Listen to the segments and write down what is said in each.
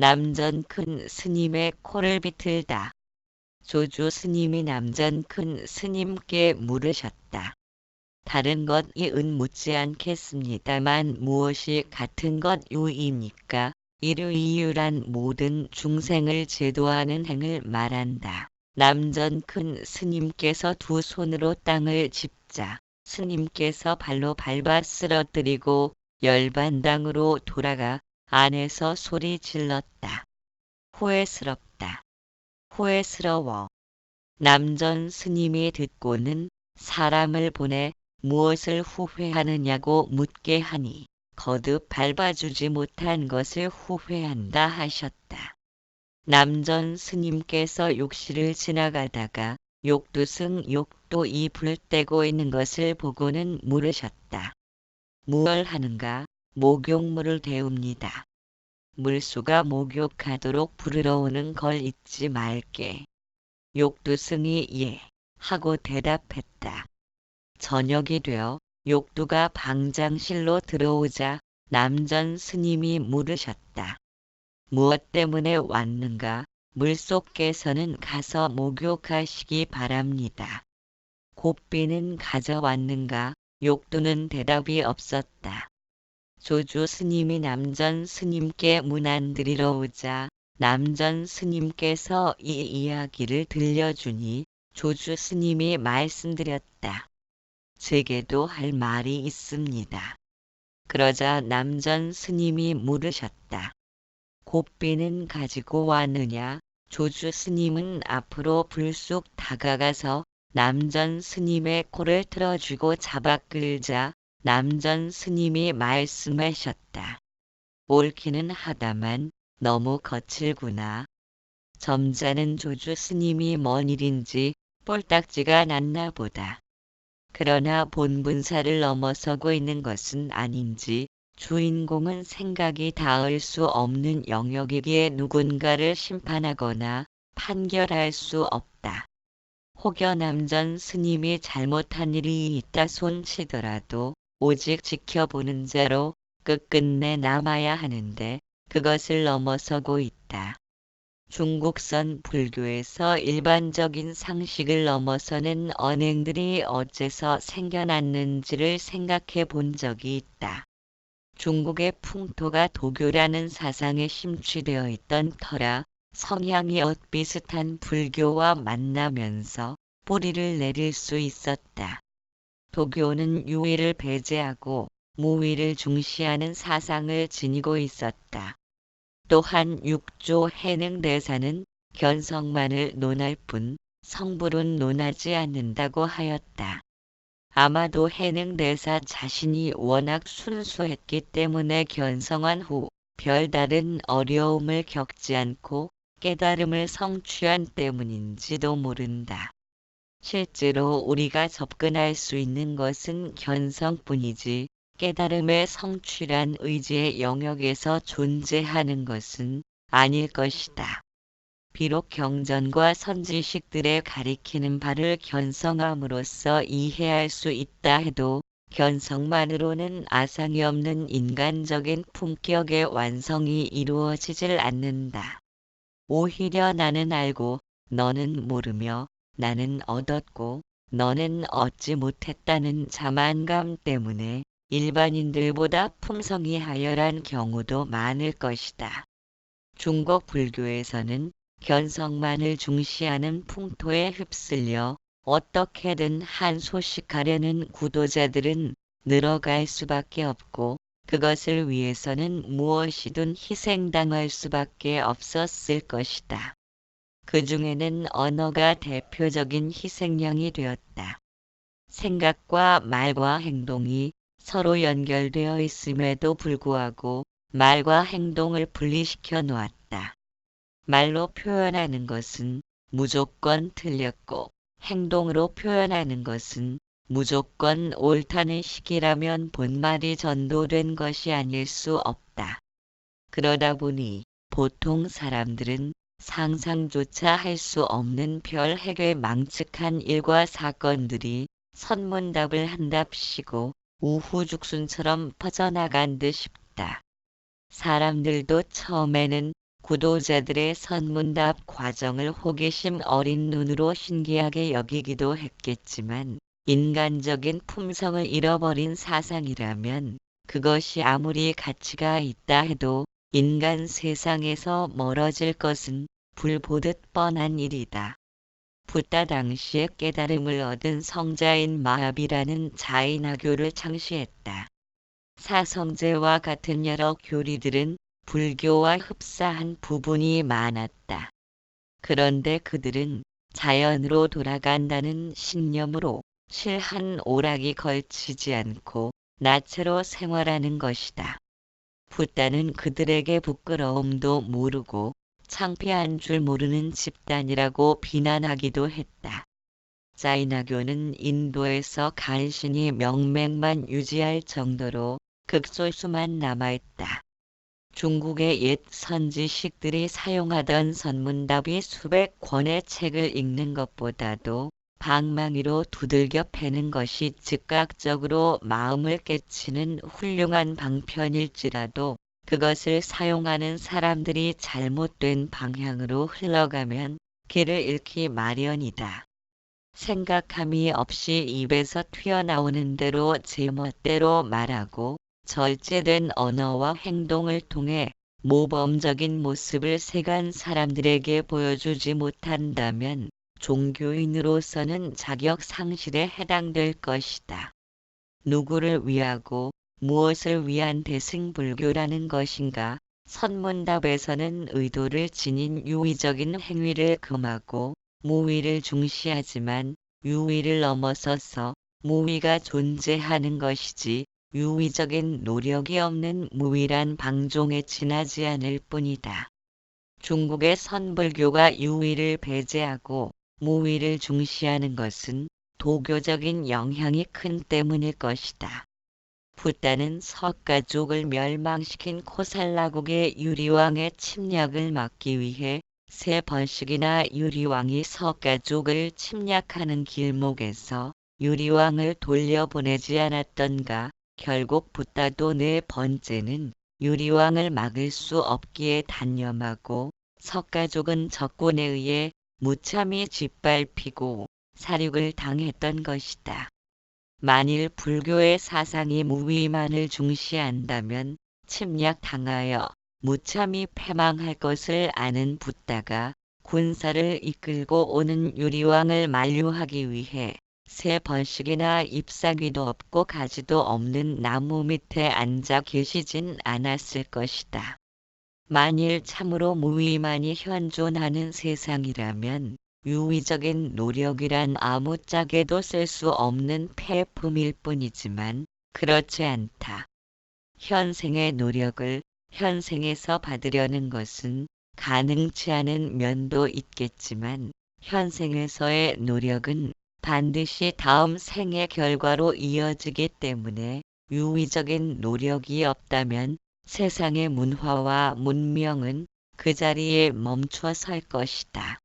남전 큰 스님의 코를 비틀다. 조주 스님이 남전 큰 스님께 물으셨다. 다른 것이 은 묻지 않겠습니다만 무엇이 같은 것 요입니까? 이류이유란 모든 중생을 제도하는 행을 말한다. 남전 큰 스님께서 두 손으로 땅을 짚자 스님께서 발로 밟아 쓰러뜨리고 열반당으로 돌아가 안에서 소리 질렀다. 후회스럽다. 후회스러워. 남전 스님이 듣고는 사람을 보내 무엇을 후회하느냐고 묻게 하니 거듭 밟아주지 못한 것을 후회한다 하셨다. 남전 스님께서 욕실을 지나가다가 욕두승 욕도 이 불 떼고 있는 것을 보고는 물으셨다. 무얼 하는가? 목욕물을 데웁니다. 물수가 목욕하도록 부르러 오는 걸 잊지 말게. 욕두승이 예 하고 대답했다. 저녁이 되어 욕두가 방장실로 들어오자 남전 스님이 물으셨다. 무엇 때문에 왔는가? 물속께서는 가서 목욕하시기 바랍니다. 곱비는 가져왔는가? 욕두는 대답이 없었다. 조주 스님이 남전 스님께 문안 드리러 오자 남전 스님께서 이 이야기를 들려주니 조주 스님이 말씀드렸다. 제게도 할 말이 있습니다. 그러자 남전 스님이 물으셨다. 곱비는 가지고 왔느냐? 조주 스님은 앞으로 불쑥 다가가서 남전 스님의 코를 틀어주고 잡아 끌자 남전 스님이 말씀하셨다. 옳기는 하다만 너무 거칠구나. 점잖은 조주 스님이 뭔 일인지 뻘딱지가 났나 보다. 그러나 본분사를 넘어서고 있는 것은 아닌지 주인공은 생각이 닿을 수 없는 영역이기에 누군가를 심판하거나 판결할 수 없다. 혹여 남전 스님이 잘못한 일이 있다 손치더라도 오직 지켜보는 자로 끝끝내 남아야 하는데 그것을 넘어서고 있다. 중국선 불교에서 일반적인 상식을 넘어서는 언행들이 어째서 생겨났는지를 생각해 본 적이 있다. 중국의 풍토가 도교라는 사상에 심취되어 있던 터라 성향이 엇비슷한 불교와 만나면서 뿌리를 내릴 수 있었다. 도교는 유의를 배제하고 무위를 중시하는 사상을 지니고 있었다. 또한 육조 해능대사는 견성만을 논할 뿐 성불은 논하지 않는다고 하였다. 아마도 해능대사 자신이 워낙 순수했기 때문에 견성한 후 별다른 어려움을 겪지 않고 깨달음을 성취한 때문인지도 모른다. 실제로 우리가 접근할 수 있는 것은 견성뿐이지 깨달음의 성취란 의지의 영역에서 존재하는 것은 아닐 것이다. 비록 경전과 선지식들의 가리키는 바를 견성함으로써 이해할 수 있다 해도 견성만으로는 아상이 없는 인간적인 품격의 완성이 이루어지질 않는다. 오히려 나는 알고 너는 모르며 나는 얻었고 너는 얻지 못했다는 자만감 때문에 일반인들보다 품성이 하열한 경우도 많을 것이다. 중국 불교에서는 견성만을 중시하는 풍토에 휩쓸려 어떻게든 한 소식하려는 구도자들은 늘어갈 수밖에 없고 그것을 위해서는 무엇이든 희생당할 수밖에 없었을 것이다. 그 중에는 언어가 대표적인 희생양이 되었다. 생각과 말과 행동이 서로 연결되어 있음에도 불구하고 말과 행동을 분리시켜 놓았다. 말로 표현하는 것은 무조건 틀렸고 행동으로 표현하는 것은 무조건 옳다는 식이라면 본말이 전도된 것이 아닐 수 없다. 그러다 보니 보통 사람들은 상상조차 할 수 없는 별 핵의 망측한 일과 사건들이 선문답을 한답시고 우후죽순처럼 퍼져나간 듯 싶다. 사람들도 처음에는 구도자들의 선문답 과정을 호기심 어린 눈으로 신기하게 여기기도 했겠지만 인간적인 품성을 잃어버린 사상이라면 그것이 아무리 가치가 있다 해도 인간 세상에서 멀어질 것은 불보듯 뻔한 일이다. 붓다 당시에 깨달음을 얻은 성자인 마합이라는 자인학교를 창시했다. 사성제와 같은 여러 교리들은 불교와 흡사한 부분이 많았다. 그런데 그들은 자연으로 돌아간다는 신념으로 실한 오락이 걸치지 않고 나체로 생활하는 것이다. 붓다는 그들에게 부끄러움도 모르고 창피한 줄 모르는 집단이라고 비난하기도 했다. 자이나교는 인도에서 간신히 명맥만 유지할 정도로 극소수만 남아있다. 중국의 옛 선지식들이 사용하던 선문답이 수백 권의 책을 읽는 것보다도 방망이로 두들겨 패는 것이 즉각적으로 마음을 깨치는 훌륭한 방편일지라도 그것을 사용하는 사람들이 잘못된 방향으로 흘러가면 길을 잃기 마련이다. 생각함이 없이 입에서 튀어나오는 대로 제멋대로 말하고 절제된 언어와 행동을 통해 모범적인 모습을 세간 사람들에게 보여주지 못한다면 종교인으로서는 자격 상실에 해당될 것이다. 누구를 위하고 무엇을 위한 대승불교라는 것인가? 선문답에서는 의도를 지닌 유의적인 행위를 금하고 무위를 중시하지만 유의를 넘어서서 무위가 존재하는 것이지 유의적인 노력이 없는 무위란 방종에 지나지 않을 뿐이다. 중국의 선불교가 유의를 배제하고 무위를 중시하는 것은 도교적인 영향이 큰 때문일 것이다. 붓다는 석가족을 멸망시킨 코살라국의 유리왕의 침략을 막기 위해 세 번씩이나 유리왕이 석가족을 침략하는 길목에서 유리왕을 돌려보내지 않았던가 결국 붓다도 네 번째는 유리왕을 막을 수 없기에 단념하고 석가족은 적군에 의해 무참히 짓밟히고 사륙을 당했던 것이다. 만일 불교의 사상이 무위만을 중시한다면 침략당하여 무참히 패망할 것을 아는 붓다가 군사를 이끌고 오는 유리왕을 만류하기 위해 세 번씩이나 잎사귀도 없고 가지도 없는 나무 밑에 앉아 계시진 않았을 것이다. 만일 참으로 무위만이 현존하는 세상이라면 유의적인 노력이란 아무짝에도 쓸 수 없는 폐품일 뿐이지만 그렇지 않다. 현생의 노력을 현생에서 받으려는 것은 가능치 않은 면도 있겠지만 현생에서의 노력은 반드시 다음 생의 결과로 이어지기 때문에 유의적인 노력이 없다면 세상의 문화와 문명은 그 자리에 멈춰 설 것이다.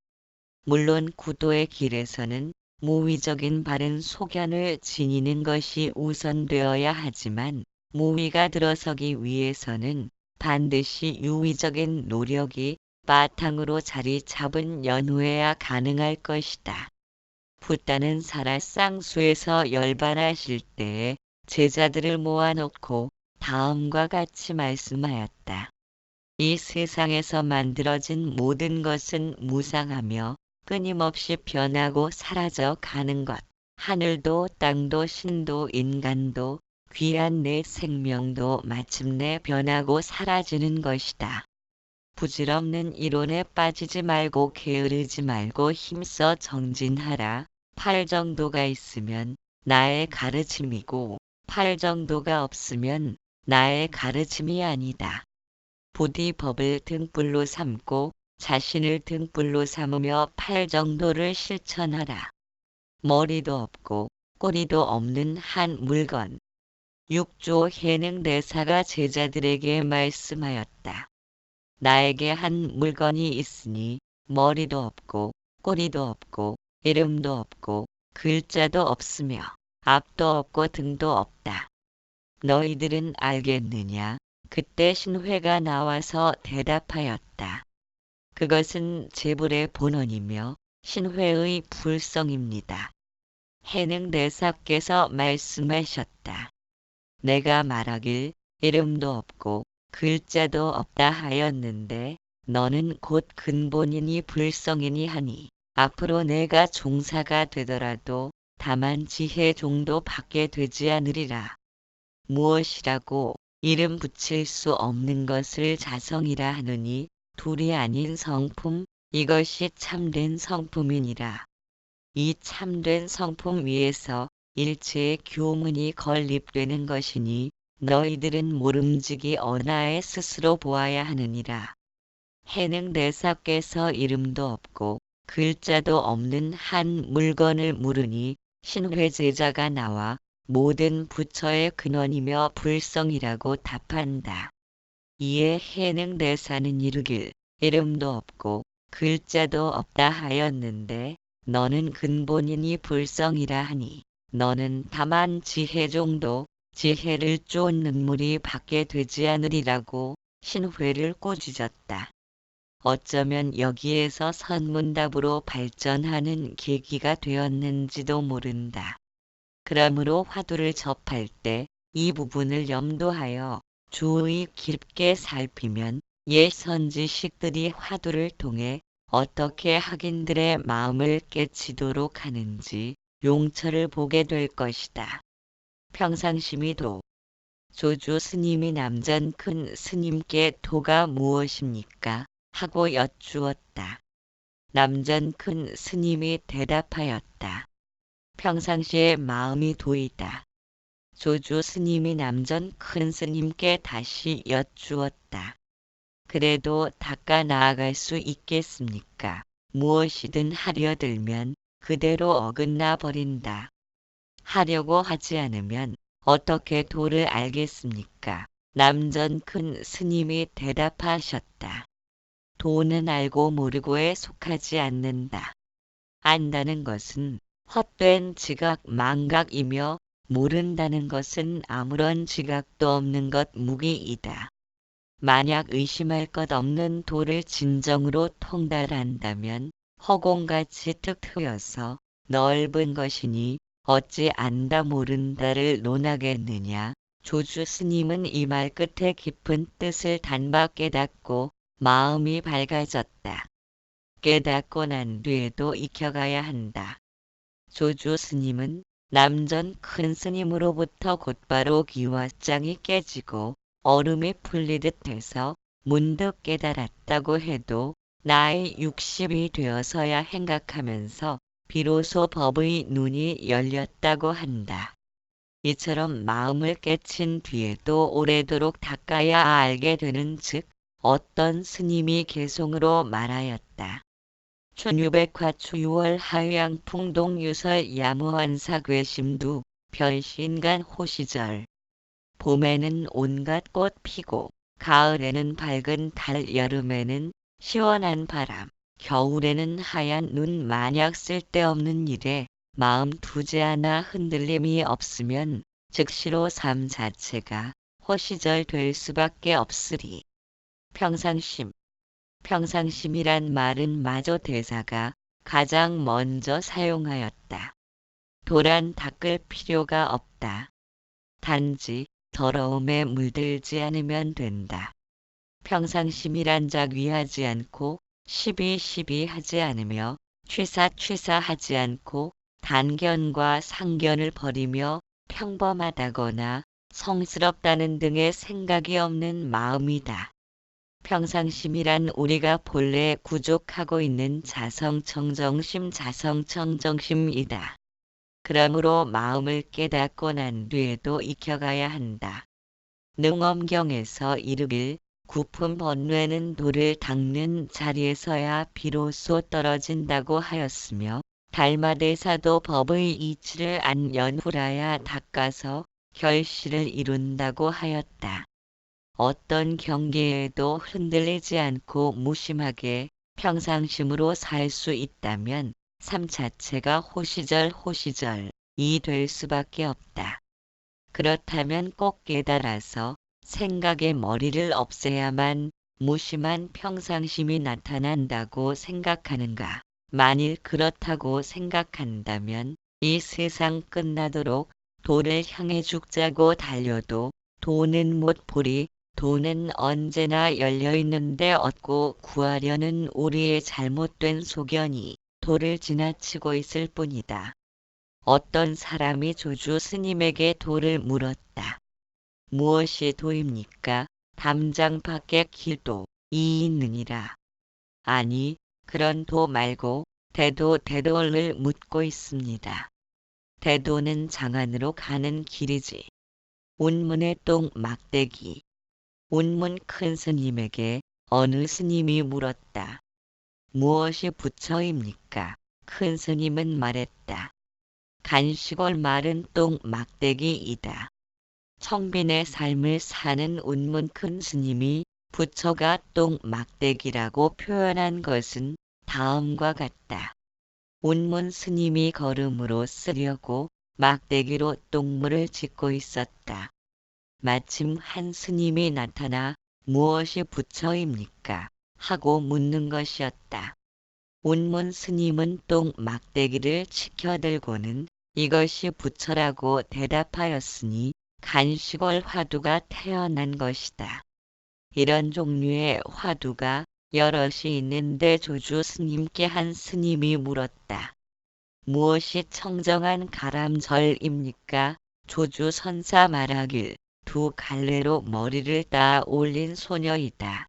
물론 구도의 길에서는 무위적인 바른 소견을 지니는 것이 우선되어야 하지만 무위가 들어서기 위해서는 반드시 유위적인 노력이 바탕으로 자리 잡은 연후에야 가능할 것이다. 붓다는 사라 쌍수에서 열반하실 때에 제자들을 모아놓고 다음과 같이 말씀하였다. 이 세상에서 만들어진 모든 것은 무상하며 끊임없이 변하고 사라져 가는 것. 하늘도 땅도 신도 인간도 귀한 내 생명도 마침내 변하고 사라지는 것이다. 부질없는 이론에 빠지지 말고 게으르지 말고 힘써 정진하라. 팔 정도가 있으면 나의 가르침이고 팔 정도가 없으면 나의 가르침이 아니다. 부디 법을 등불로 삼고 자신을 등불로 삼으며 팔 정도를 실천하라. 머리도 없고 꼬리도 없는 한 물건. 육조 해능 대사가 제자들에게 말씀하였다. 나에게 한 물건이 있으니 머리도 없고 꼬리도 없고 이름도 없고 글자도 없으며 앞도 없고 등도 없다. 너희들은 알겠느냐? 그때 신회가 나와서 대답하였다. 그것은 재불의 본원이며 신회의 불성입니다. 해능 대사께서 말씀하셨다. 내가 말하길 이름도 없고 글자도 없다 하였는데 너는 곧 근본이니 불성이니 하니 앞으로 내가 종사가 되더라도 다만 지혜 정도 받게 되지 않으리라. 무엇이라고 이름 붙일 수 없는 것을 자성이라 하느니 둘이 아닌 성품 이것이 참된 성품이니라. 이 참된 성품 위에서 일체의 교문이 건립되는 것이니 너희들은 모름지기 언하에 스스로 보아야 하느니라. 해능 대사께서 이름도 없고 글자도 없는 한 물건을 물으니 신회 제자가 나와 모든 부처의 근원이며 불성이라고 답한다. 이에 해능 대사는 이르길 이름도 없고 글자도 없다 하였는데 너는 근본이니 불성이라 하니 너는 다만 지혜 정도 지혜를 쫓는 물이 받게 되지 않으리라고 신회를 꼬주졌다. 어쩌면 여기에서 선문답으로 발전하는 계기가 되었는지도 모른다. 그러므로 화두를 접할 때 이 부분을 염두하여 주의 깊게 살피면 옛 선지식들이 화두를 통해 어떻게 학인들의 마음을 깨치도록 하는지 용처를 보게 될 것이다. 평상심이도 조주 스님이 남전 큰 스님께 도가 무엇입니까? 하고 여쭈었다. 남전 큰 스님이 대답하였다. 평상시에 마음이 도이다. 조주 스님이 남전 큰 스님께 다시 여쭈었다. 그래도 닦아 나아갈 수 있겠습니까? 무엇이든 하려 들면 그대로 어긋나 버린다. 하려고 하지 않으면 어떻게 도를 알겠습니까? 남전 큰 스님이 대답하셨다. 도는 알고 모르고에 속하지 않는다. 안다는 것은 헛된 지각 망각이며 모른다는 것은 아무런 지각도 없는 것 무기이다. 만약 의심할 것 없는 도를 진정으로 통달한다면 허공같이 툭 트여서 넓은 것이니 어찌 안다 모른다를 논하겠느냐. 조주 스님은 이 말 끝에 깊은 뜻을 단박 깨닫고 마음이 밝아졌다. 깨닫고 난 뒤에도 익혀가야 한다. 조주 스님은 남전 큰 스님으로부터 곧바로 기와장이 깨지고 얼음이 풀리듯 해서 문득 깨달았다고 해도 나이 60이 되어서야 행각하면서 비로소 법의 눈이 열렸다고 한다. 이처럼 마음을 깨친 뒤에도 오래도록 닦아야 알게 되는 즉 어떤 스님이 개송으로 말하였다. 춘유백화 추유월 하양 풍동 유설 야무한사 괴심두 별신간 호시절 봄에는 온갖 꽃 피고 가을에는 밝은 달 여름에는 시원한 바람 겨울에는 하얀 눈 만약 쓸데없는 일에 마음 두지 않아 흔들림이 없으면 즉시로 삶 자체가 호시절 될 수밖에 없으리. 평상심 평상심이란 말은 마저 대사가 가장 먼저 사용하였다. 도란 닦을 필요가 없다. 단지 더러움에 물들지 않으면 된다. 평상심이란 작위하지 않고 시비 시비 하지 않으며 취사 취사하지 않고 단견과 상견을 버리며 평범하다거나 성스럽다는 등의 생각이 없는 마음이다. 평상심이란 우리가 본래 구족하고 있는 자성청정심 자성청정심이다. 그러므로 마음을 깨닫고 난 뒤에도 익혀가야 한다. 능엄경에서 이르길 구품 번뇌는 돌을 닦는 자리에서야 비로소 떨어진다고 하였으며 달마대사도 법의 이치를 안 연 후라야 닦아서 결실을 이룬다고 하였다. 어떤 경계에도 흔들리지 않고 무심하게 평상심으로 살 수 있다면 삶 자체가 호시절 호시절 이 될 수밖에 없다. 그렇다면 꼭 깨달아서 생각의 머리를 없애야만 무심한 평상심이 나타난다고 생각하는가? 만일 그렇다고 생각한다면 이 세상 끝나도록 도를 향해 죽자고 달려도 도는 못 보리, 도는 언제나 열려있는데 얻고 구하려는 우리의 잘못된 소견이 도를 지나치고 있을 뿐이다. 어떤 사람이 조주 스님에게 도를 물었다. 무엇이 도입니까? 담장 밖에 길도 이 있느니라. 아니, 그런 도 말고 대도 대도를 묻고 있습니다. 대도는 장안으로 가는 길이지. 운문의 똥 막대기. 운문 큰 스님에게 어느 스님이 물었다. 무엇이 부처입니까? 큰 스님은 말했다. 간식을 마른 똥 막대기이다. 청빈의 삶을 사는 운문 큰 스님이 부처가 똥 막대기라고 표현한 것은 다음과 같다. 운문 스님이 걸음으로 쓰려고 막대기로 똥물을 짓고 있었다. 마침 한 스님이 나타나 무엇이 부처입니까? 하고 묻는 것이었다. 운문 스님은 똥 막대기를 치켜들고는 이것이 부처라고 대답하였으니 간식월 화두가 태어난 것이다. 이런 종류의 화두가 여럿이 있는데 조주 스님께 한 스님이 물었다. 무엇이 청정한 가람절입니까? 조주 선사 말하길 두 갈래로 머리를 따 올린 소녀이다.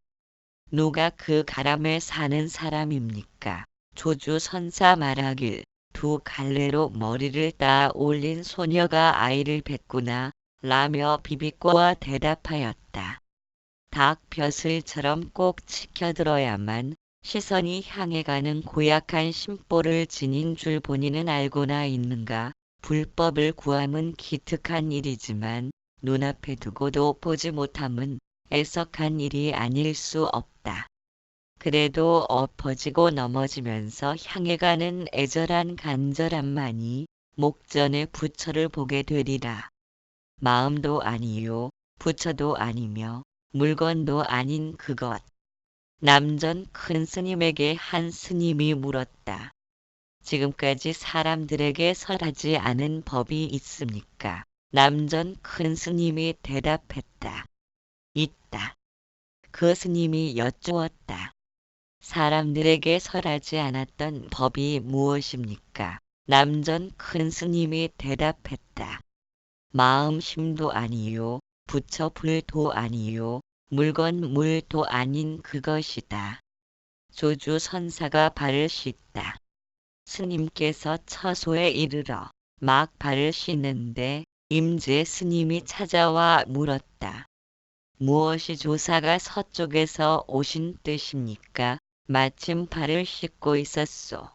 누가 그 가람에 사는 사람입니까? 조주 선사 말하길 두 갈래로 머리를 따 올린 소녀가 아이를 뱉구나 라며 비비꼬와 대답하였다. 닭 벼슬처럼 꼭 지켜들어야만 시선이 향해 가는 고약한 심보를 지닌 줄 본인은 알고나 있는가. 불법을 구함은 기특한 일이지만 눈앞에 두고도 보지 못함은 애석한 일이 아닐 수 없다. 그래도 엎어지고 넘어지면서 향해 가는 애절한 간절함만이 목전의 부처를 보게 되리라. 마음도 아니요, 부처도 아니며 물건도 아닌 그것. 남전 큰 스님에게 한 스님이 물었다. 지금까지 사람들에게 설하지 않은 법이 있습니까? 남전 큰 스님이 대답했다. 있다. 그 스님이 여쭈었다. 사람들에게 설하지 않았던 법이 무엇입니까? 남전 큰 스님이 대답했다. 마음 힘도 아니요, 부처 불도 아니요, 물건 물도 아닌 그것이다. 조주 선사가 발을 씻다. 스님께서 처소에 이르러 막 발을 씻는데 임재 스님이 찾아와 물었다. 무엇이 조사가 서쪽에서 오신 뜻입니까? 마침 발을 씻고 있었소.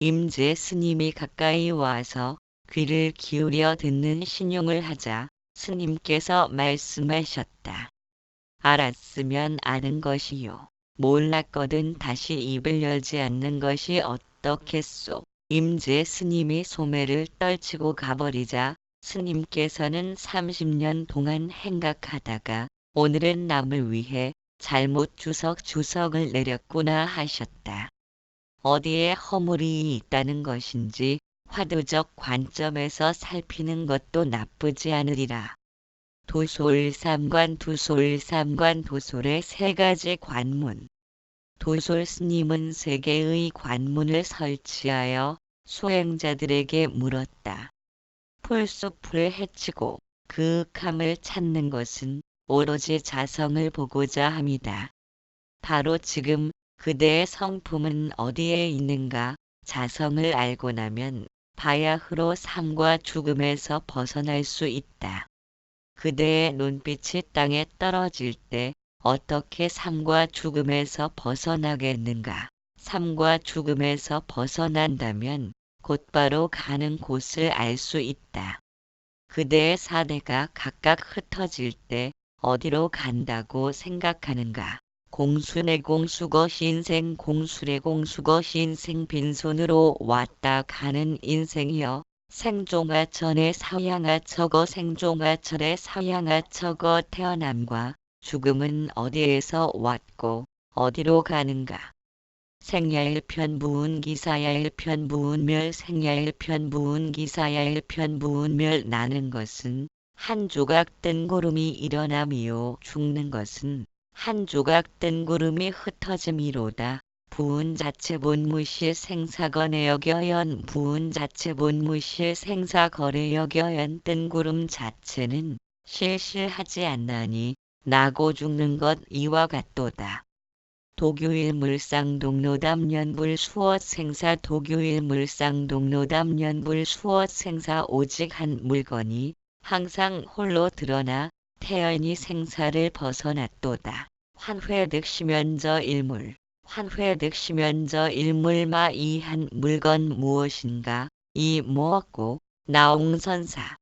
임재 스님이 가까이 와서 귀를 기울여 듣는 신용을 하자 스님께서 말씀하셨다. 알았으면 아는 것이요. 몰랐거든 다시 입을 열지 않는 것이 어떻겠소. 임재 스님이 소매를 떨치고 가버리자 스님께서는 30년 동안 행각하다가 오늘은 남을 위해 잘못 주석 주석을 내렸구나 하셨다. 어디에 허물이 있다는 것인지 화두적 관점에서 살피는 것도 나쁘지 않으리라. 도솔삼관 두솔삼관 도솔의 세 가지 관문. 도솔 스님은 세 개의 관문을 설치하여 수행자들에게 물었다. 풀숲을 헤치고 그 감을 찾는 것은 오로지 자성을 보고자 합니다. 바로 지금 그대의 성품은 어디에 있는가 자성을 알고 나면 바야흐로 삶과 죽음에서 벗어날 수 있다. 그대의 눈빛이 땅에 떨어질 때 어떻게 삶과 죽음에서 벗어나겠는가? 삶과 죽음에서 벗어난다면 곧바로 가는 곳을 알 수 있다. 그대의 사대가 각각 흩어질 때 어디로 간다고 생각하는가? 공순의 공수거 신생 공술의 공수거 신생 빈손으로 왔다 가는 인생이여 생종아 전에 사양아 처거 생종아 철에 사양아 처거 태어남과 죽음은 어디에서 왔고 어디로 가는가. 생야일 편부운 기사야일 편부운 멸 생야일 편부운 기사야일 편부운 멸 나는 것은 한 조각 뜬 구름이 일어나미요 죽는 것은 한 조각 뜬 구름이 흩어짐이로다. 부운 자체 본무실 생사거래 여겨연 부운 자체 본무실 생사거래 여겨연 뜬 구름 자체는 실실하지 않나니 나고 죽는 것 이와 같도다. 도교일 물상동로 담 연불 수어 생사 도교일 물상동로 담 연불 수어 생사 오직 한 물건이 항상 홀로 드러나 태연히 생사를 벗어났도다. 환회득 시면저 일물 환회득 시면저 일물마 이 한 물건 무엇인가? 이 무엇고? 나옹선사